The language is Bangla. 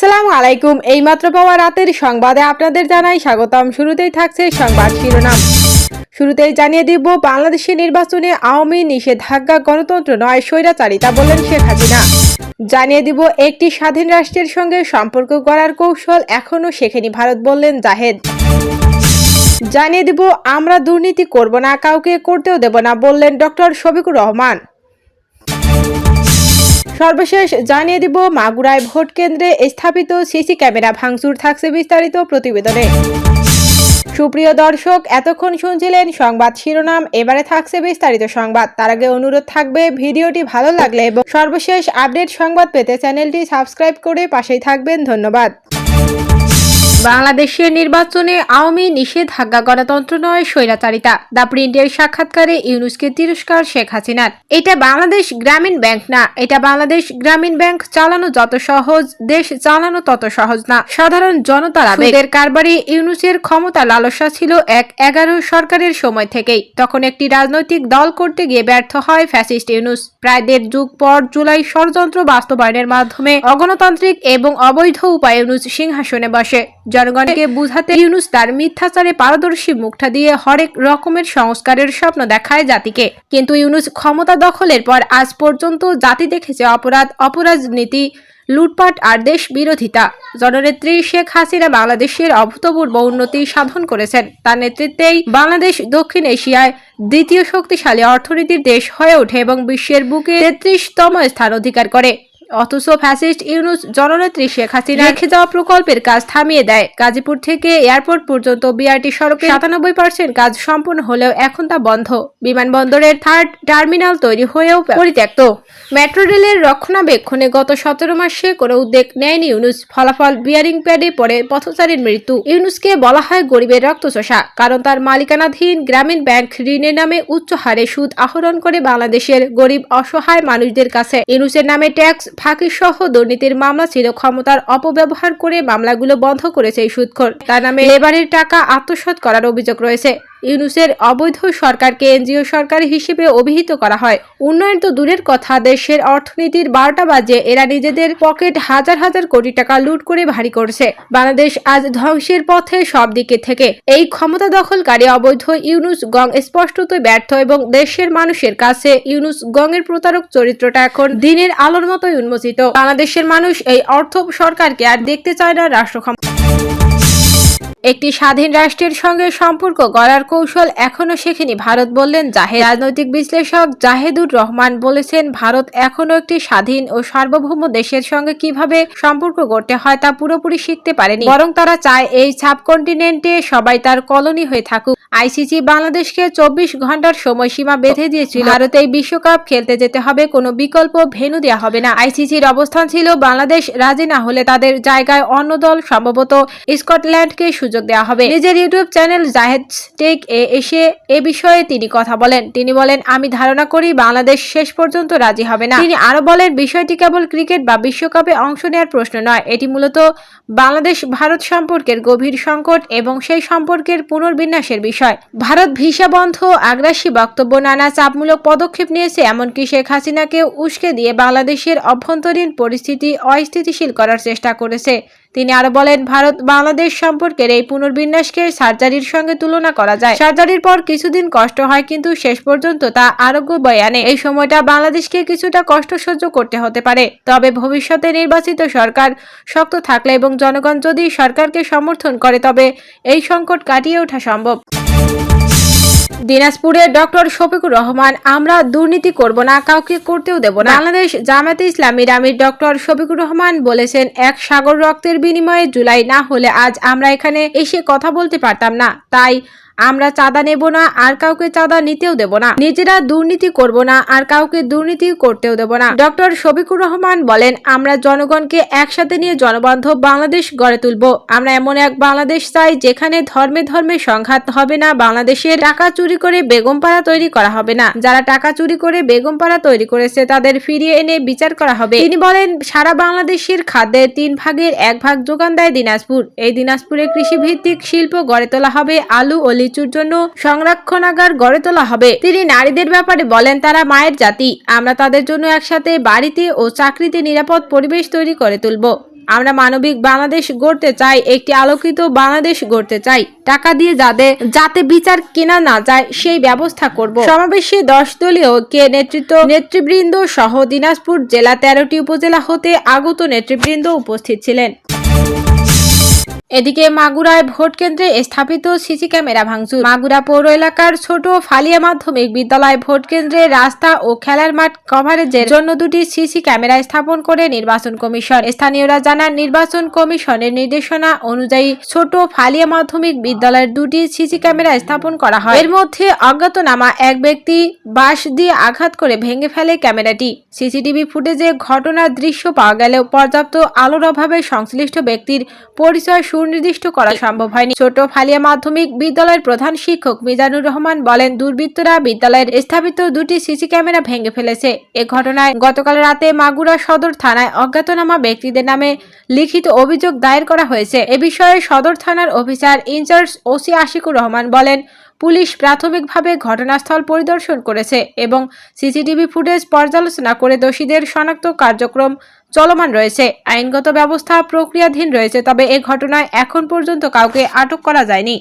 আসসালামু আলাইকুম। এইমাত্র পাওয়া রাতের সংবাদে আপনাদের জানাই স্বাগতম। শুরুতেই থাকছে সংবাদ শিরোনাম। শুরুতেই জানিয়ে দিব বাংলাদেশের নির্বাচনে আওয়ামী নিষেধাজ্ঞা গণতন্ত্র নয় স্বৈরাচারিতা বললেন শেখ হাসিনা। জানিয়ে দিব, একটি স্বাধীন রাষ্ট্রের সঙ্গে সম্পর্ক গড়ার কৌশল এখনও শেখেনি ভারত বললেন জাহেদ। জানিয়ে দিব, আমরা দুর্নীতি করব না, কাউকে করতেও দেব না বললেন ডক্টর শফিকুর রহমান। সর্বশেষ জানিয়ে দিব, মাগুরায় ভোট কেন্দ্রে স্থাপিত সিসি ক্যামেরা ভাঙচুর থাকছে বিস্তারিত প্রতিবেদনে। সুপ্রিয় দর্শক, এতক্ষণ শুনছিলেন সংবাদ শিরোনাম, এবারে থাকছে বিস্তারিত সংবাদ। তার আগে অনুরোধ থাকবে, ভিডিওটি ভালো লাগলে এবং সর্বশেষ আপডেট সংবাদ পেতে চ্যানেলটি সাবস্ক্রাইব করে পাশেই থাকবেন। ধন্যবাদ। বাংলাদেশের নির্বাচনে আওয়ামী নিষেধাজ্ঞা গণতন্ত্র নয় স্বৈরাচারিতা। দ্য প্রিন্টের সাক্ষাৎকারে ইউনুসকে তিরস্কার শেখ হাসিনার। এটা বাংলাদেশ গ্রামীণ ব্যাংক না, এটা বাংলাদেশ গ্রামীণ ব্যাংক চালানো যত সহজ, দেশ চালানো তত সহজ না। সাধারণ জনতার কারবারে ইউনুসের ক্ষমতা লালসা ছিল এক এগারো সরকারের সময় থেকেই। তখন একটি রাজনৈতিক দল করতে গিয়ে ব্যর্থ হয় ফ্যাসিস্ট ইউনুস। প্রায় দেড় যুগ পর জুলাই ষড়যন্ত্র বাস্তবায়নের মাধ্যমে অগণতান্ত্রিক এবং অবৈধ উপায়ে ইউনুস সিংহাসনে বসে। জনগণকে বুঝাতে ইউনুস তার মিথ্যাচারে পারদর্শী মুখটা দিয়ে হরেক রকমের সংস্কারের স্বপ্ন দেখায় জাতিকে। কিন্তু ইউনুস ক্ষমতা দখলের পর আজ পর্যন্ত জাতি দেখেছে অপরাধ অপরাজনীতি লুটপাট আর দেশ বিরোধিতা। জননেত্রী শেখ হাসিনা বাংলাদেশের অভূতপূর্ব উন্নতি সাধন করেছেন। তার নেতৃত্বেই বাংলাদেশ দক্ষিণ এশিয়ায় দ্বিতীয় শক্তিশালী অর্থনীতির দেশ হয়ে ওঠে এবং বিশ্বের বুকে তেত্রিশতম স্থান অধিকার করে। অথচ ফ্যাসিস্ট ইউনুস জননেত্রী শেখ হাসিনা রেখে যাওয়া প্রকল্পের কাজ থামিয়ে দেয়। গাজীপুর থেকে এয়ারপোর্ট পর্যন্ত বিআরটি সড়কে সাতানব্বই পার্সেন্ট কাজ সম্পূর্ণ হলেও এখন তা বন্ধ। বিমানবন্দরের থার্ড টার্মিনাল তৈরি হয়েও পরিত্যক্ত। মেট্রো রেলের রক্ষণাবেক্ষণে গত সতেরো মাসে কোনো উদ্যোগ নেয়নি ইউনুস। ফলাফল বিয়ারিং প্যাডে পড়ে পথচারীর মৃত্যু। ইউনুসকে বলা হয় গরিবের রক্তচোষা কারণ তার মালিকানাধীন গ্রামীণ ব্যাংক ঋণের নামে উচ্চ হারে সুদ আহরণ করে বাংলাদেশের গরিব অসহায় মানুষদের কাছে। ইউনুসের নামে ট্যাক্স ফাঁকি সহ দুর্নীতির মামলা ছিল ক্ষমতার অপব্যবহার করে মামলাগুলো বন্ধ করেছে এই সুদখোর। তার নামে লেবারের টাকা আত্মসাত করার অভিযোগ রয়েছে। ইউনুসের অবৈধ সরকারকে এনজিও সরকার হিসেবে অভিহিত করা হয়। উন্নয়ন তো দূরের কথা, দেশের অর্থনীতির বারোটা বাজে, এরা নিজেদের পকেট হাজার হাজার কোটি টাকা লুট করে ভারী করছে। বাংলাদেশ আজ ধ্বংসের পথে সব দিকে থেকে। এই ক্ষমতা দখলকারী অবৈধ ইউনুস গং স্পষ্টত ব্যর্থ এবং দেশের মানুষের কাছে ইউনুস গংয়ের প্রতারক চরিত্রটা এখন দিনের আলোর মতোই উন্মোচিত। বাংলাদেশের মানুষ এই অর্থ সরকারকে আর দেখতে চায় না রাষ্ট্র একটি স্বাধীন রাষ্ট্রের সঙ্গে সম্পর্ক গড়ার কৌশল এখনও শেখেনি ভারত বললেন জাহেদ। রাজনৈতিক বিশ্লেষক জাহেদুর রহমান বলেছেন, ভারত এখনও একটি স্বাধীন ও সার্বভৌম দেশের সঙ্গে কীভাবে সম্পর্ক গড়তে হয় তা পুরোপুরি শিখতে পারেনি। বরং তারা চায় এই সাবকন্টিনেন্টে সবাই তার কলোনি হয়ে থাকুক। আইসিসি বাংলাদেশকে চব্বিশ ঘণ্টার সময়সীমা বেঁধে দিয়েছিল। ভারত এই বিশ্বকাপ খেলতে যেতে হবে, কোনো বিকল্প ভেনু দেওয়া হবে না। আইসিসির অবস্থান ছিল বাংলাদেশ। রাজি না হলে তাদের জায়গায় অন্য দল, সম্ভবত স্কটল্যান্ডকে সুযোগ দেওয়া হবে। নিজের ইউটিউব চ্যানেল জাহেদ টেক এ এসে এ বিষয়ে তিনি কথা বলেন। তিনি বলেন, আমি ধারণা করি বাংলাদেশ শেষ পর্যন্ত রাজি হবে না। তিনি আরও বলেন, বিষয়টি কেবল ক্রিকেট বা বিশ্বকাপে অংশ নেওয়ার প্রশ্ন নয়। এটি মূলত বাংলাদেশ ভারত সম্পর্কের গভীর সংকট এবং সেই সম্পর্কের পুনর্বিন্যাসের বিষয়। ভারত ভিসা বন্ধ, আগ্রাসী বক্তব্য, নানা চাপমূলক পদক্ষেপ নিয়েছে, এমনকি শেখ হাসিনাকে উস্কে দিয়ে বাংলাদেশের অভ্যন্তরীণ পরিস্থিতি অস্থিতিশীল করার চেষ্টা করেছে। তিনি আরও বলেন, ভারত বাংলাদেশ সম্পর্কের এই পুনর্বিন্যাসকে সার্জারির সঙ্গে তুলনা করা যায়। সার্জারির পর কিছুদিন কষ্ট হয়, কিন্তু শেষ পর্যন্ত তা আরোগ্য বয়ে আনে। এই সময়টা বাংলাদেশকে কিছুটা কষ্ট সহ্য করতে হতে পারে। তবে ভবিষ্যতে নির্বাচিত সরকার শক্ত থাকলে এবং জনগণ যদি সরকারকে সমর্থন করে, তবে এই সংকট কাটিয়ে ওঠা সম্ভব। দিনাজপুরের ডক্টর শফিকুর রহমান, আমরা দুর্নীতি করব না, কাউকে করতেও দেব না। বাংলাদেশ জামাতে ইসলামীর আমির ডক্টর শফিকুর রহমান বলেছেন, এক সাগর রক্তের বিনিময়ে জুলাই না হলে আজ আমরা এখানে এসে কথা বলতে পারতাম না। তাই আমরা চাঁদা নেব না, আর কাউকে চাঁদা নিতেও দেব না। নিজেরা দুর্নীতি করব না, আর কাউকে দুর্নীতি করতেও দেব না। ডক্টর শফিকুর রহমান বলেন, আমরা জনগণকে একসাথে নিয়ে জনবান্ধব বাংলাদেশ গড়ে তুলব। আমরা এমন এক বাংলাদেশ চাই, যেখানে ধর্মে ধর্মে সংঘাত হবে না, বাংলাদেশের টাকা চুরি করে বেগমপাড়া তৈরি করা হবে না। যারা টাকা চুরি করে বেগমপাড়া তৈরি করেছে, তাদের ফিরিয়ে এনে বিচার করা হবে। তিনি বলেন, সারা বাংলাদেশের খাদ্যের তিন ভাগের এক ভাগ যোগান দেয় দিনাজপুর। এই দিনাজপুরে কৃষি ভিত্তিক শিল্প গড়ে তোলা হবে। আলু ও লিচুর জন্য সংরক্ষণাগার গড়ে তোলা হবে। তিনি নারীদের ব্যাপারে বলেন, তারা মায়ের জাতি। আমরা তাদের জন্য একসাথে বাড়িতে ও চাকরিতে নিরাপদ পরিবেশ তৈরি করে তুলব। আমরা মানবিক বাংলাদেশ গড়তে চাই, একটি আলোকিত বাংলাদেশ গড়তে চাই। টাকা দিয়ে যাদের যাতে বিচার কেনা না যায়, সেই ব্যবস্থা করব। সমাবেশে দশ দলীয় কে নেতৃত্ব, নেতৃবৃন্দ সহ দিনাজপুর জেলা তেরোটি উপজেলা হতে আগত নেতৃবৃন্দ উপস্থিত ছিলেন। এদিকে মাগুরায় ভোট কেন্দ্রে স্থাপিত সিসি ক্যামেরা ভাঙচুর। মাগুরা পৌর এলাকার ছোট ফালিয়া মাধ্যমিক বিদ্যালয় ভোট কেন্দ্রে রাস্তা ও খেলার মাঠ কভারেজের জন্য দুটি সিসি ক্যামেরা স্থাপন করে নির্বাচন কমিশন। স্থানীয়রা জানান, নির্বাচন কমিশনের নির্দেশনা অনুযায়ী ছোট ফালিয়া মাধ্যমিক বিদ্যালয়ের দুটি সিসি ক্যামেরা স্থাপন করা হয়। এর মধ্যে অজ্ঞাতনামা এক ব্যক্তি, বাঁশ দিয়ে আঘাত করে ভেঙে ফেলে ক্যামেরাটি। সিসিটিভি ফুটেজে ঘটনার দৃশ্য পাওয়া গেলেও পর্যাপ্ত আলোর অভাবে সংশ্লিষ্ট ব্যক্তির পরিচয় সুনির্দিষ্ট করা সম্ভব হয়নি। ছোট ফালিয়া মাধ্যমিক বিদ্যালয়ের প্রধান শিক্ষক মিজানুর রহমান বলেন, দুর্বৃত্তরা বিদ্যালয়ের স্থাপিত দুটি সিসি ক্যামেরা ভেঙে ফেলেছে। এ ঘটনায় গতকাল রাতে মাগুরা সদর থানায় অজ্ঞাতনামা ব্যক্তিদের নামে লিখিত অভিযোগ দায়ের করা হয়েছে। এ বিষয়ে সদর থানার officer in charge OC Ashikur Rahman বলেন পুলিশ প্রাথমিকভাবে ঘটনাস্থল পরিদর্শন করেছে এবং সিসিটিভি ফুটেজ পর্যালোচনা করে দোষীদের শনাক্ত কার্যক্রম চলমান রয়েছে। আইনগত ব্যবস্থা প্রক্রিয়াধীন রয়েছে, তবে এ ঘটনায় এখন পর্যন্ত কাউকে আটক করা যায়নি।